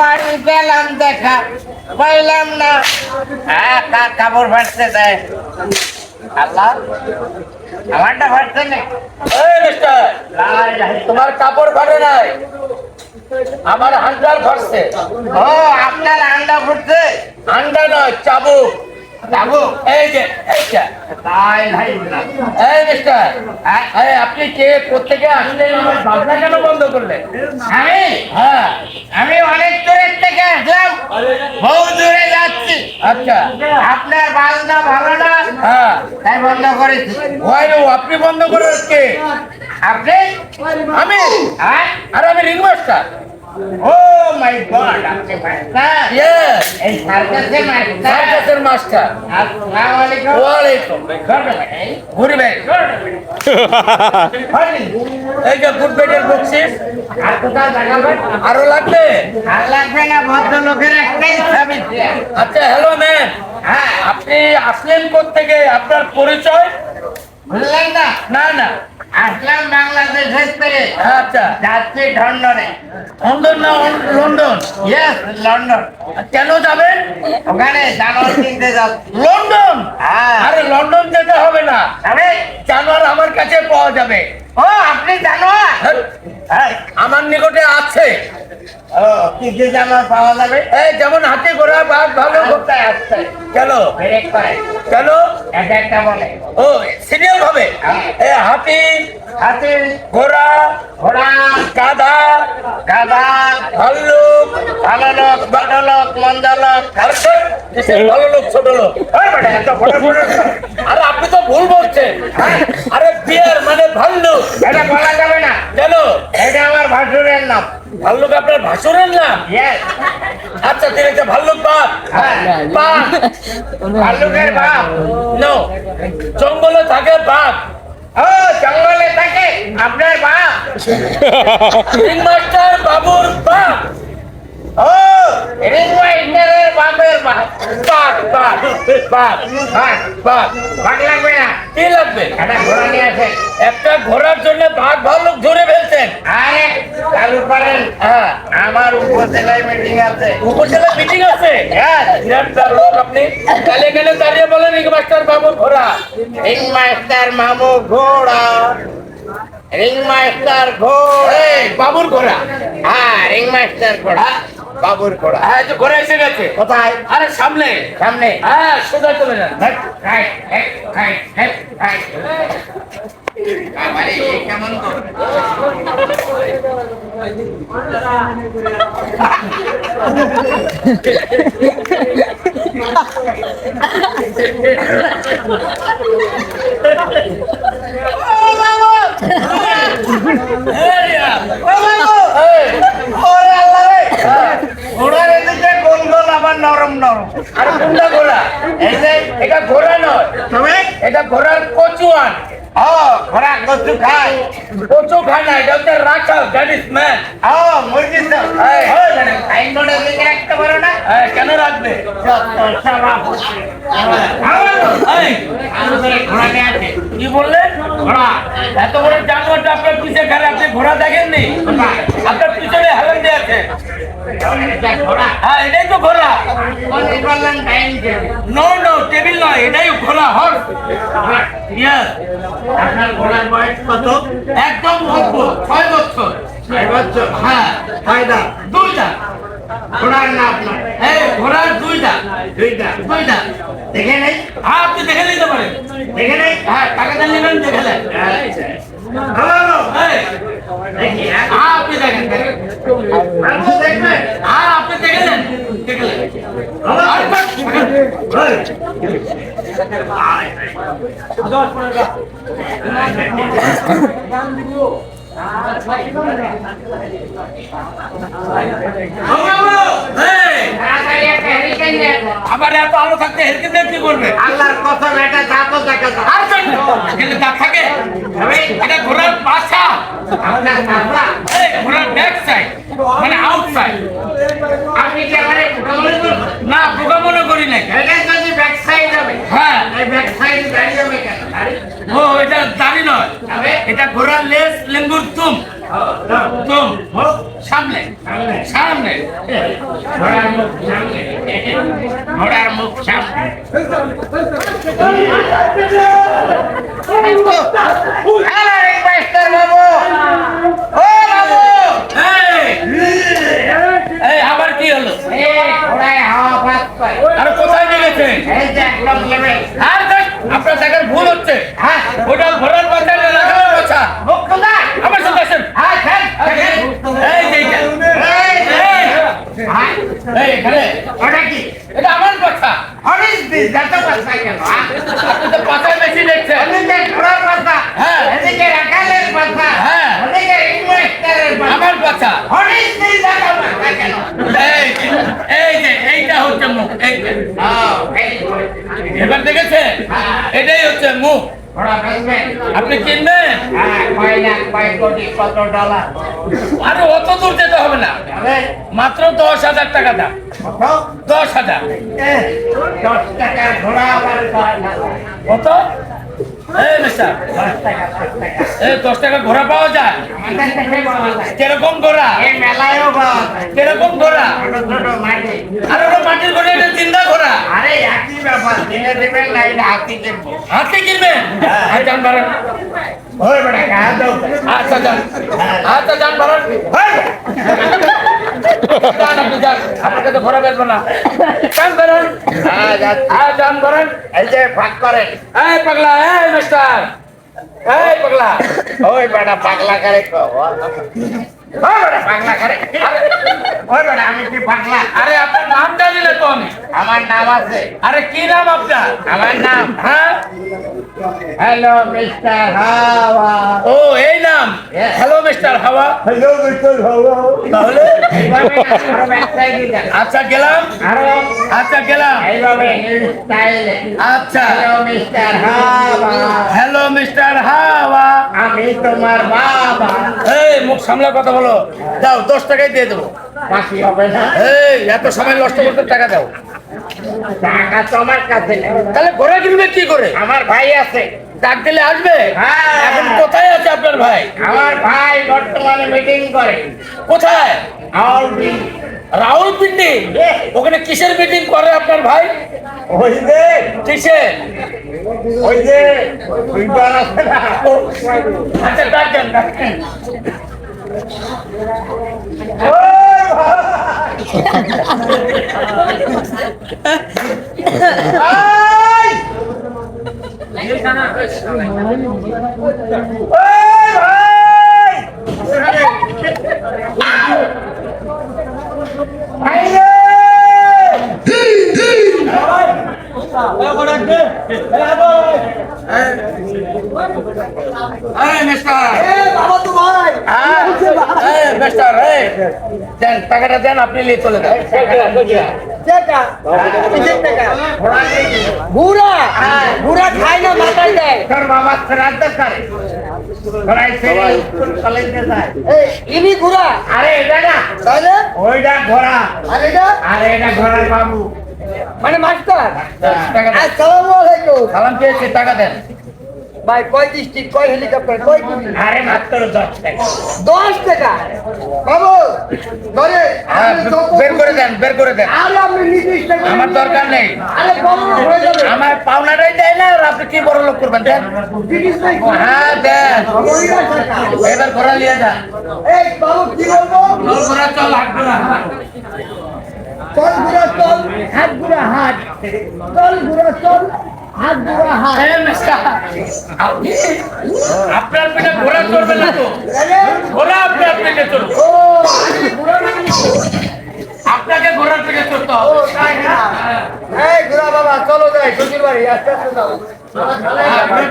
বাড়ি পেলাম দেখা পাইলাম না। হ্যাঁ কাপড় ফাটতে দেয় আল্লাহ আমারটা তোমার কাপড় ফাটে নাই। আমার হান্ডার ফাটছে। ও আপনার আন্ডা ফুটছে? হান্ডা নয় চাবুক। আপনি কে? কোথেকে আসলেন? আমার বাসা কেন বন্ধ করলেন? আমি? হ্যাঁ। আমি অনেক দূরের থেকে আসলাম। বহু দূরে যাচ্ছি। আচ্ছা। আপনার বাজনা ভালো না? হ্যাঁ। তাই বন্ধ করেছি। আপনি বন্ধ করে কে? আপনি? আমি? হ্যাঁ? আর আমি রিং মাস্টার ও মাই গড আপনি মাস্টার। ইয়েস এই সার্কাসের মাস্টার। সার্কাসের মাস্টার। আসসালামু আলাইকুম। ওয়ালাইকুম। ঘুরবে এই যে গুড বেডের বক্সিস আর কোথাও দেখাবেন আরও লাগবে? আর লাগবে না ভদ্রলোকের একটাই ছবি। আচ্ছা হ্যালো ম্যাম হ্যাঁ। আপনি আসলেন থেকে আপনার পরিচয়? না। না না। আসলাম বাংলাদেশের থেকে আচ্ছা। যাচ্ছি লন্ডনে লন্ডন না লন্ডন? Yes London. কেন যাবেন? ওখানে জানোয়ার কিনতে যাচ্ছি। লন্ডন? হ্যাঁ। আরে লন্ডন যেতে হবে না। আরে জানোয়ার আমার কাছে পাওয়া যাবে। ও আপনি জানোয়ার? হ্যাঁ, হ্যাঁ। আমার নিকটে আছে। ও কি কি পাওয়া যাবে। এই যেমন হাতি ঘোড়া বাঘ ভালো আস্তে আস্তে কেন? ব্রেক করে কেন? এক একটা বলে। ও সিরিয়াল ভাবে এ হাতি হাতি ঘোড়া ঘোড়া গাধা গাধা ভাল্লুক ভালো লোক বড় লোক মন্দ লোক। আর সে, কিসের ভালো লোক ছোট লোক। ওই বেটা, এত বড় বড় লোক। আরে আপনি তো ভুল বলছেন। আরে বিয়ার মানে ভাল্লুক। এটা বলা যাবে না। কেন? এটা আমার ভাসুরের নাম। ভাল্লুক আপনার ভাসুরের নাম? আচ্ছা ঠিক আছে ভাল্লুক বাঘ হ্যাঁ। ভাল্লুকের বাপ। নো জঙ্গলে থাকে ও জঙ্গলে থাকে। আপনার বাপ। মাস্টার বাবুর ও বাপের বাপ। বাঘ বাঘ বাঘ ভাগ বাঘ লাগবে না। কি লাগবে? একটা ঘোড়া নিয়ে আসে একটা ঘোড়ার জন্য বাঘ ভাল্লুক ধরে ফেলছেন আরে চালু করেন হ্যাঁ। আমার উপজেলায় মিটিং আছে। উপজেলা মিটিং আছে? বিরাট লোক আপনি। কালে গেলে দাঁড়িয়ে বলেন রিং মাস্টার বাবুর ঘোড়া। রিং মাস্টার মামু ঘোড়া। রিং মাস্টার ঘোড়া। বাবুর ঘোড়া। হ্যাঁ রিং মাস্টার ঘোড়া। বাবুর ঘোড়া। হ্যাঁ এই যে ঘোড়া এসে গেছে। কোথায়? আরে সামনে। সামনে। হ্যাঁ সোজা চলে যান। নরম নরম আরে কোনটা ঘোড়া? এটা ঘোড়া নয়। এটা ঘোড়ার কচুয়ান। কেন রাখবে? ঘোড়া নিয়ে আছে কি ঘোড়া। এত বড় জানোয়ারটা আপনার পিছে খেলে আপনি ঘোড়া দেখেননি? আপনার পিছনে হেলেন দিয়ে আছে। ঘোড়া হ্যাঁ এটাই তো ঘোড়া। নো নো টেবিল নয় এটাই ঘোড়া হর্স ইয়েস আপনার ঘোড়ার বয়স কত? একদম অল্প ছয় বছর। ছয় বছর? হ্যাঁ। ছয়টা দুইটা। ঘোড়ার না আপনার? এই ঘোড়ার দুইটা। দুইটা? দুইটা। দেখে নেই? হ্যাঁ আপনি দেখে নিতে পারেন। দেখে নেই? হ্যাঁ টাকাটা নেবেন দেখে নেন। হ্যালো দেখি হ্যাঁ হ্যাঁ আপনি দেখেন। দেখেন। আপনি আবার এত আলো থাকতে হেলকে কি করবে? আল্লাহর কসম এটা দাঁতও দেখা যায়। আর থাকে। এটা ঘোড়ার পাশা ঘোড়ার ব্যাক সাইড মানে আউট সাইড আপনি কি আমার মনে করছেন না বোকা মনে করি নাই এটা যদি ব্যাক সাইড হবে হ্যাঁ এই ব্যাক সাইড দাঁড়িয়ে যাবে কেন আরে ও এটা দাড়ি নয়। এটা ঘোড়ার লেস লেঙ্গুর তুম। তুম। সামনে। সামনে। ঘোড়ার মুখ সামনে। ঘোড়ার মুখ সামনে। হ্যালো রিকোয়েস্টার বাবু ও বাবু এই, এই আবার কি হলো? ঘোড়ায় হাওয়া আর কোথায় নিয়ে গেছেন? আর আপনার দেখার ভুল হচ্ছে। হ্যাঁ। ওটা ঘোড়ার বাচ্চা না লাগানোর বাচ্চা মুখ আমার সাথে আসেন। হ্যাঁ খেল এই যে এইটা। এই হ্যাঁ। এখানে। ওটা কি? এটা আমার বাচ্চা হরিশ দিস যত পাস্তা কেন হ্যাঁ? আপনি তো পাতায় বেশি দেখছেন এদিকে ঘোড়ার পাতা হ্যাঁ। এদিকে রাখালের পাতা হ্যাঁ। ওদিকে ইনভেস্টারের পাতা আমার বাচ্চা হরিশ দিস যত পাস্তা কেন এই যে, এই যে এইটা হচ্ছে মুখ এই যে। ও এই এবার দেখেছেন এটাই হচ্ছে মুখ ঘোড়া বেচবেন আপনি কিনবেন? হ্যাঁ আরে অত দূর যেতে হবে না। মাত্র দশ হাজার টাকা দাম। দশ হাজার। এ, দশ টাকা ঘোড়া কত? দশ টাকা ঘোড়া পাওয়া যায়। কীরকম ঘোড়া? কীরকম ঘোড়া? আর ওটা মাটির ঘোড়া এটা চিন্তা ঘোড়া। আরে একই ব্যাপার দিনে দেবেন না এটা হাতি কিনবো? হাতে কিনবেন আর যান বাড়ান ওই বেটা আচ্ছা যান আচ্ছা যান বাড়ান। আপনাকে তো ঘোড়া বেচবো না যাচ্ছি। হ্যাঁ যান বাড়ান এই যে ফাঁক করেন। এই পাগলা এই মিস্টার এই পাগলা। ওই বেটা পাগলা করে আমি কি আরে আপনার তো আমি আমার নাম আছে আরে কি নাম আপনার আমার নাম হ্যাঁ হ্যালো মিস্টার হাওয়া ও এই নাম হ্যালো মিস্টার হাওয়া হ্যালো মিস্টার হাওয়া তাহলে আচ্ছা গেলাম আচ্ছা গেলাম আচ্ছা হ্যালো মিস্টার হাওয়া হ্যালো মিস্টার হাওয়া আমি তোমার বাবা। এই মুখ সামলা কথা বলো। দাও দশ টাকাই দিয়ে দেবো। বাকি হবে না। এই এত সময় নষ্ট করতে টাকা দাও। টাকা তো আমার কাছে নেই। তাহলে ঘোড়া কিনবে কি করে? আমার ভাই আছে। ডাক দিলে আসবে? হ্যাঁ। এখন কোথায় আছে আপনার ভাই? আমার ভাই বর্তমানে মিটিং করে। কোথায়? আমার রাহুলপিন্ডি Yes. ওখানে কিসের মিটিং করে আপনার ভাই? ওই যে কিসের ওই যে আচ্ছা ডাকেন ডাকেন ওই ভাই! ওই ভাই! ভাই রে! এই মিস্টার হ্যাঁ এই মিস্টার এই। দেন টাকাটা দেন আপনি নিয়ে চলে যান। ঘোড়া নেই কি? বুড়া বুড়া খায় না মাথায় দেয়। তোর বাবা শ্রাদ্ধ করে। ঘোড়াই ছেড়ে স্কুল কলেজে যায়। এই ইনি ঘুরা আরে এটা না। তাহলে ওইটা ঘোড়া। আর এটা? আরে এটা ঘোড়ার বাবু। মানে মাস্টার। আসসালামু আলাইকুম। সালাম পেয়েছি টাকা দেন। ভাই কয় ডিস্ট্রিক্ট কয় হেলিকপ্টার কয় আরে মাত্র দশ টাকা। দশ টাকা? বাবু ধরে হ্যাঁ, বের করে দেন বের করে দেন। আরে আপনি নির্দিষ্ট আমার দরকার নেই। আরে বাবু হয়ে যাবে। আমার পাওনাটাই দেয় না আর আপনি কি বড় লোক করবেন? দেন। হ্যাঁ দেন। এবার ঘোরা নিয়ে যান। এই বাবু কি বলব? চল ঘোরা চল হাট ঘোরা চল ঘুরা চল হাত ঘুরা হাত। চল ঘুরা চল। আপনার পেটে ঘোরা চলবে না তো? ঘোরা আপনার পেটে চলবে ও আপনাকে ঘোরার পেটে চলতে হবে। তাই না? এই ঘুরা বাবা চলো যাই শ্বশুর বাড়ি আস্তে আস্তে যাও। আপনি